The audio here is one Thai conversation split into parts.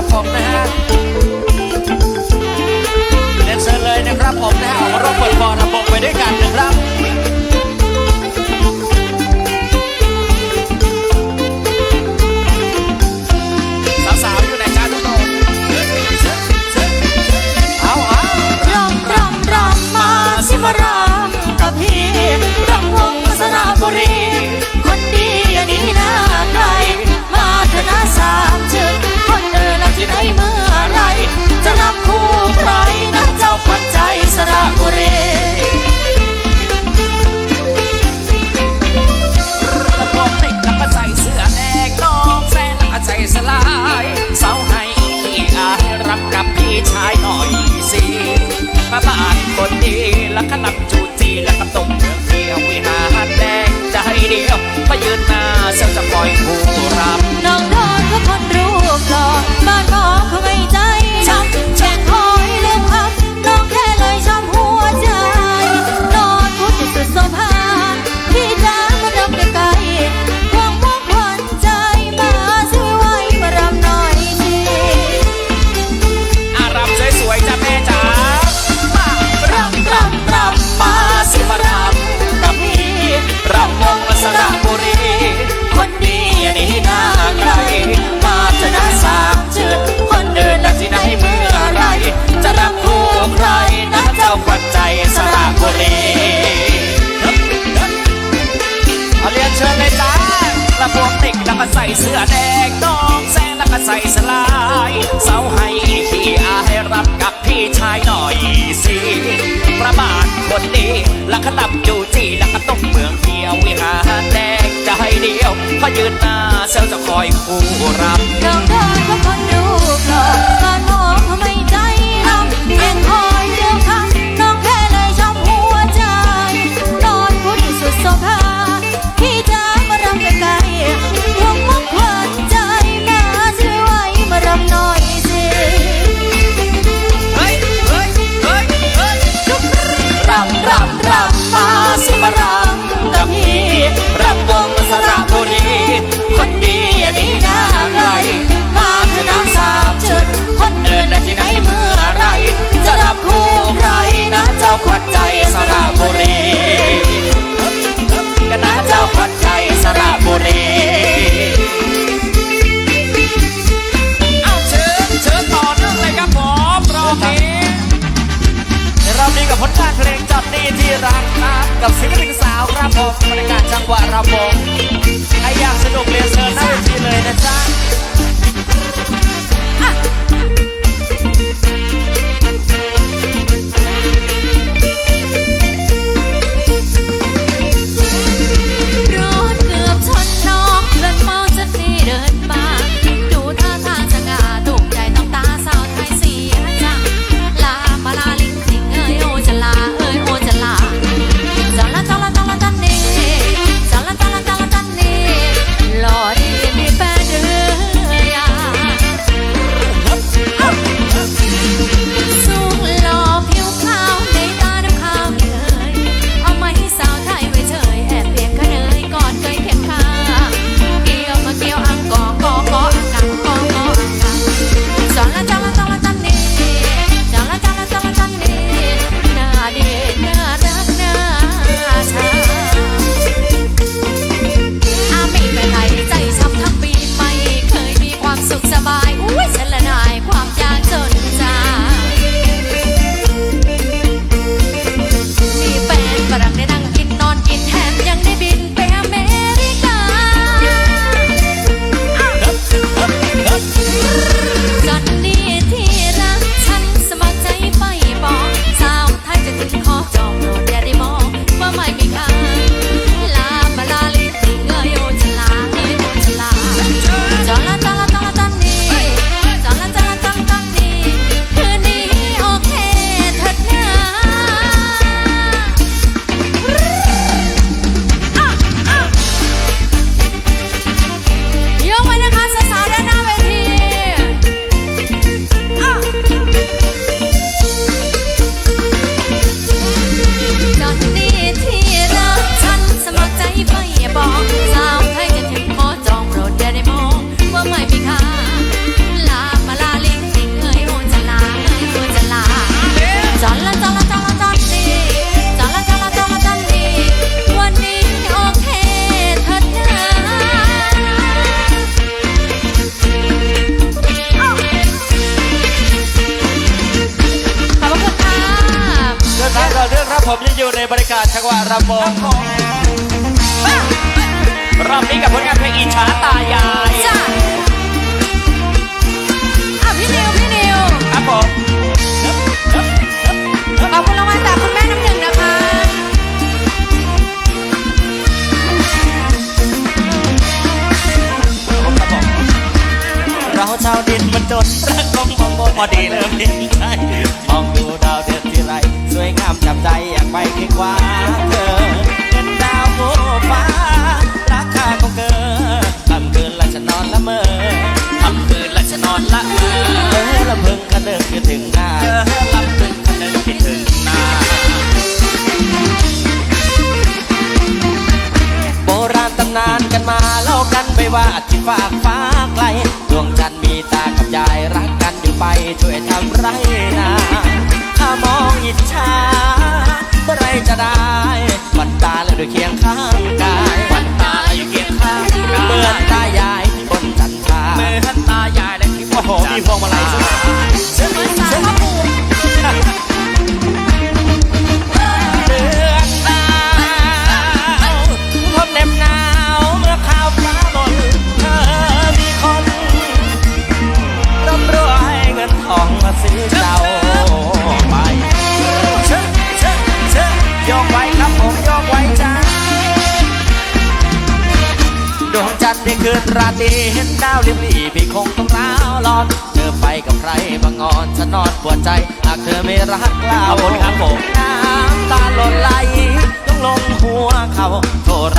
นะคับผมนะฮะเรีนเชิญเลยนะครับผมนะฮะออกมาร่วมเปิดฟอลระบบไปด้วยกันนะครับบุรีคนดีอย่างนี้นะ เสื้อแดงดองแซนแล้วก็ใส่สลายเสาให้พี่อาให้รับกับพี่ชายหน่อยสิประบาทคนนี้ลักตับจูจีลักต้มเมืองเดียววิหารแดงใจเดียวพอยืนหน้าเซลจะคอยคู่รับน้องเธอก็คน องบนพอดีเลยมองดูดาวเดือนที่ไรสวยงามจับใจอยากไปเคียงกว่าเธอเงินดาวโมฟ้าราคาก็เกินทำเกินละฉันนอนละเมอทำคืนละจะนอนละเมอเออละเพึงกระเดิกคิดถึงหน้าเออลำพึงคนึงคิดถึงหน้าโบราณตำนานกันมาเล่ากันไปว่าที่ฝากฟ้าไกลดวงจันทร์มีตากับยายรักกัน ไปช่วยทำไรนาถ้ามองอิจฉาเมื่อไรจะได้บันตาแล้วด้วยเคียงข้างกายวันตาอยู่เคียงข้างกายเหมือนตายายที่บนจันทราเมื่อหันตายายและที่โอ้โหมีพวงมาลัยด้วยเหมือนสารพ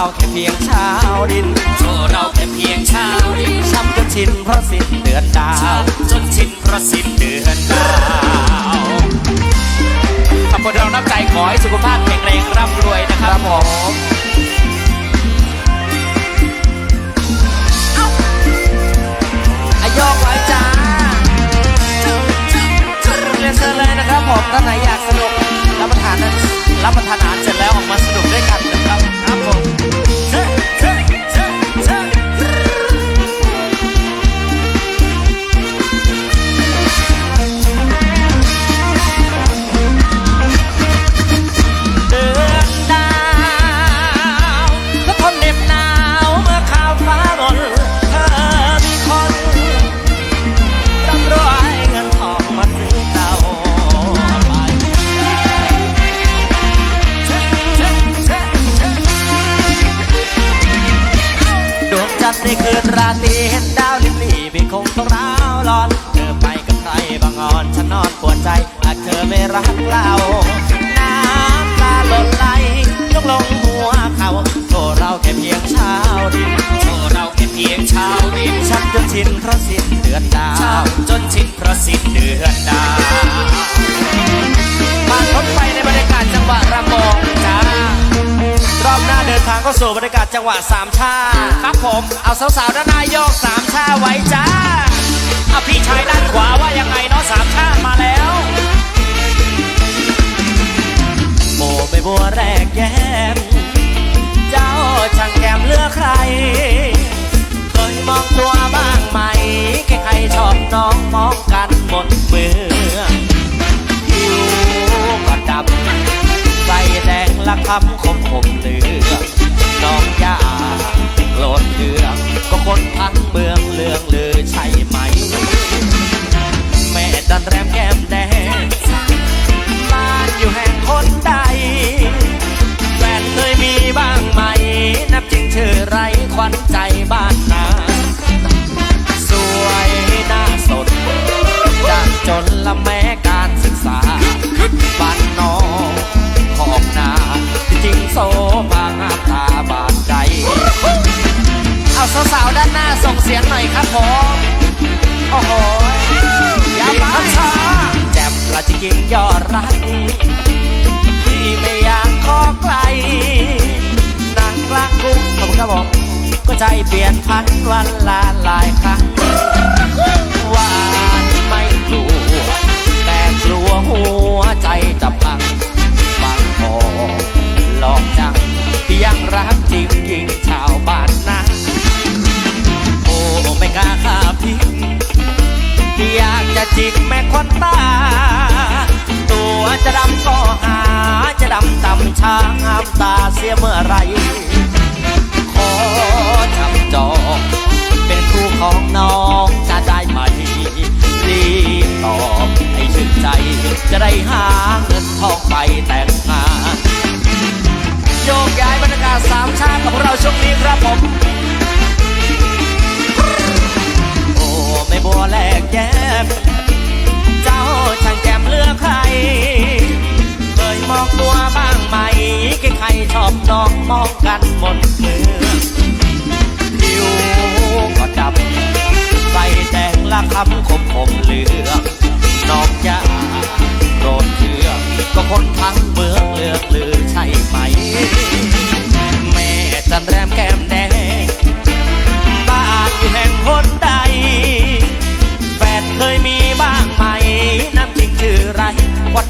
เราแค่เพียงชาวดินโชว์เราแค่เพียงเช้าดินช้ำจนชินเพราะสิ้นเดือนดาวจนชินเพราะสิ้นเดือนดาวขอบคุณเราน้ำใจขอให้สุขภาพแข็งแรงร่ำรวยนะคครัรับบผมอายกไว้จ้าเรียนเชิญเลยนะครับผมท่านไหนอยากสนุกรับประทานนั้นรับประทานอาหารเสร็จแล้วออกมาสนุกด้วยกันนะครับ ครัันทร์ในคืนราตรีเห็นดาวลิบลี่พี่คงต้องร้าวร้อน เธอไปกับใครบางอ่อนฉันนอนปวดใจหากเธอไม่รักเราน้ำตาหล่นไหลต้องลงหัวเขาโทษเราแค่เพียงเช้าดินโชว์เราแค่เพียงเช้าดินฉันจนชินเพราะสิ้นเดือนดาวจนชินเพราะสิ้นเดือนดาวผ่านพ้นไปในบรรยากาศจังหวะระมง รอบหน้าเดินทางเข้าสู่บรรยากาศจังหวะสามชาครับผมเอาสาวๆด้านหน้าโยกสามชาไว้จ้าเอาพี่ชายด้านขวาว่ายังไงเนาะสามชามาแล้วโมไม่บัวแรกแย้มเจ้าช่างแก้มเลือกใคร เคยมองตัวบ้างไหมใครๆชอบน้องมองกันหมดเมืองผิวก็ดำ ใส่แดงละคำคมคมเหลืองน้องยาโกรธเคืองก็คนทั้งเมือง จริงยอดรักที่ไม่อยากขอไกลนางกลางกรุงขอบคุณครับผมก็ใจเปลี่ยนพันวันละหลายครั้งหวานไม่กลัวแต่กลัวหัวใจจะพังบางพอหลอกจังยังรักจริงยิงชาวบ้านนะโอ้ไม่กล้าข้าพิงอยากจะจิกแม่คนตา จะดำก็หา จะดำต่ำช้างน้ำตาเสียเมื่อไร ขอจำจองเป็นครูของน้องจะได้ไหม รีบตอบให้ชื่นใจ จะได้หาเงินทองไปแต่งงานโยกย้ายบรรยากาศสามชาติกับพวกเราช่วงนี้ครับผมโอ้ไม่บัวแลกแย้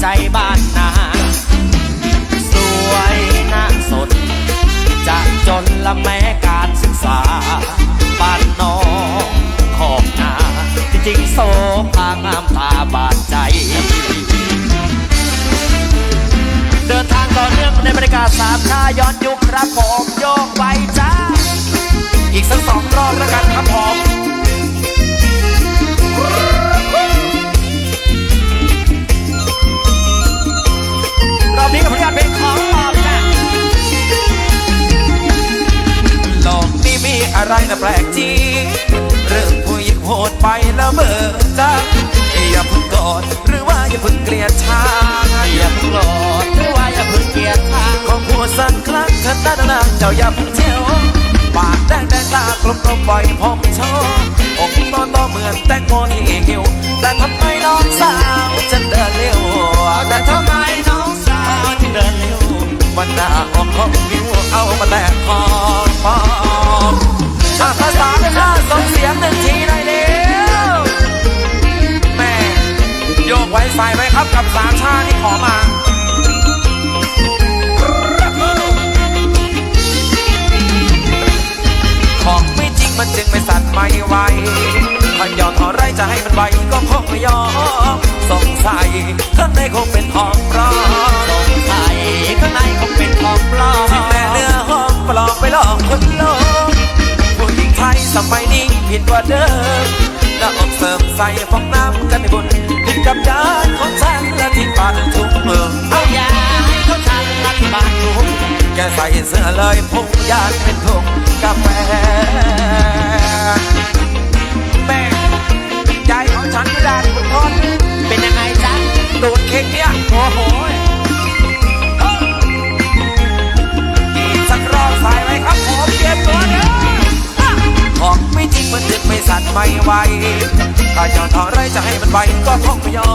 ใจบ้านนา สวยน่าสด จะจนละแม้การศึกษา บ้านนองขอบนาจริงๆโซพางามตาบาดใจ เดินทางต่อเนื่องในบรรยากาศสามชาย้อนยุคครับผมโยกไปจ้า อีกสักสองรอบแล้วกันครับผม มื่อจังอย่าเพิ่งกอดหรือว่าอย่าเพิ่งเกลียดชางอย่าเพิ่งหลอดหรือว่าอย่าเพิ่งเกลียดทางของผัวสักครั้งเถิดนะนะเจ้าอย่าเพิ่งเที่ยวปากแดงแดงตากลมกลมปล่อยผมชอบอกนอนต่อเหมือนแตงโมที่หิวแต่ทำไมน้องสาวจะเดินเร็ว โยกไว้ไหมครับกับสามชาติที่ขอมาของไม่จริงมันจึงไม่สั่นไม่ไหวขันยอมเท่าไรจะให้มันไหวก็คงไม่ยอมสงสัยข้างในคงเป็นทองปลอมสงสัยข้างในคงเป็นของปลอมที่แม่เนื้อหอมปลอมไปหลอกคนโลกผู้หญิงไทยสมัยนี้ผิดกว่าเดิมหน้าอกเสริมใส่ฟองน้ำกันในบุญ กับยานของฉันและที่บ้านทุกเมืองเอาอย่าให้เขาทันรัฐบานทุกแกใส่เสื้อเลยพุงยานเป็นถุงกาแฟแม่ใจของฉันไม่ได้ทุกคนเป็นยังไงจ๊ะดูดเค้กเนี่ยโอ้โห ย้อนเท่าไรจะให้มันไหวก็คงไม่ยอ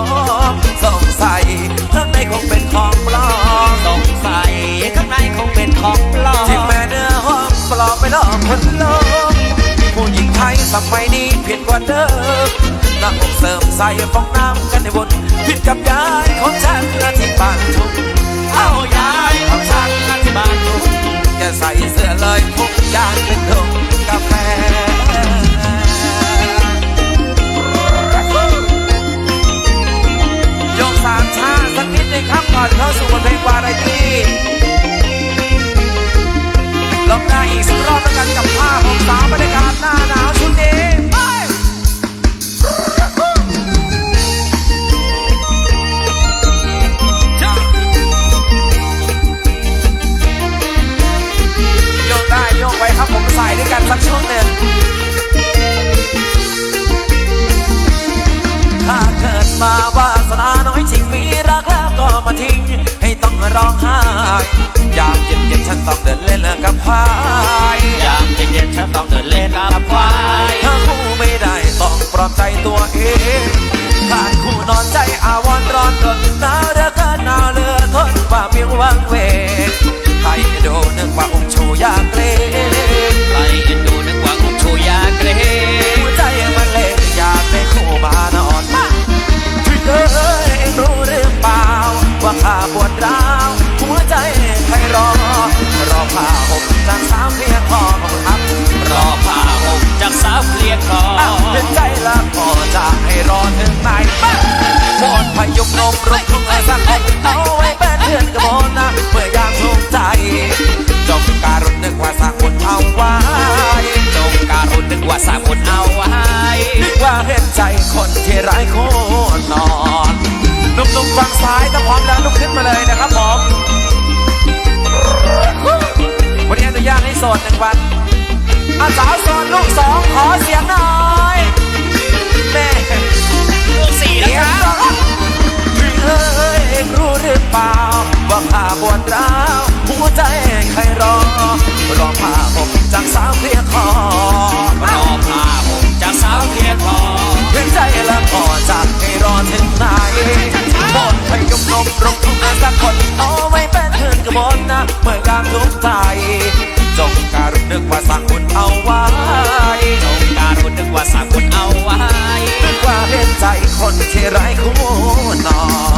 มสงสัยข้างในคงเป็นของปลอมสงสัยข้างในคงเป็นของปลอมที่แม่เนื้อหอมปลอมไปหลอกคนโลกผู้หญิงไทยสมัยนี้ผิดกว่าเดิมน้าอกเสริมใส่ฟองน้ำกันในบนผิดกับยายของฉันและที่บ้านทุ่งเอายายของฉันรัฐบาลหนูแกใส่เสื้อเลยพุงยางเป็น ร้องไห้ยามเย็นเย็นๆฉันต้องเดินเล่นกับควายยามเย็นๆฉันต้องเดินเล่นกับควายถ้าคู่ไม่ได้ต้องปลอบใจตัวเองขาดคู่นอนใจอาวรณ์ร้อนรนหนาวเหลือเกินหนาวเหลือทนว่าเพียงวังเวงใคร ร้ายโคตรนอนหนุ่มๆฝั่งซ้ายถ้าพร้อมแล้วลุกขึ้นมาเลยนะครับผมวันนี้อนุญาตให้โสดหนึ่งวันอาสาวโสดลูกสองขอเสียงหน่อยแม่ลูกสี่นะเสียคงรับสองเฮ้ยรู้หรือเปล่าว่าข้าปวดร้าวหัวใจใครรอรอผ้าผมจา นึกว่าสร้างบุญเอาไว้ต้องการบุญนึกว่าสร้างบุญเอาไว้นึกว่าเห็นใจคนที่ไร้คู่นอน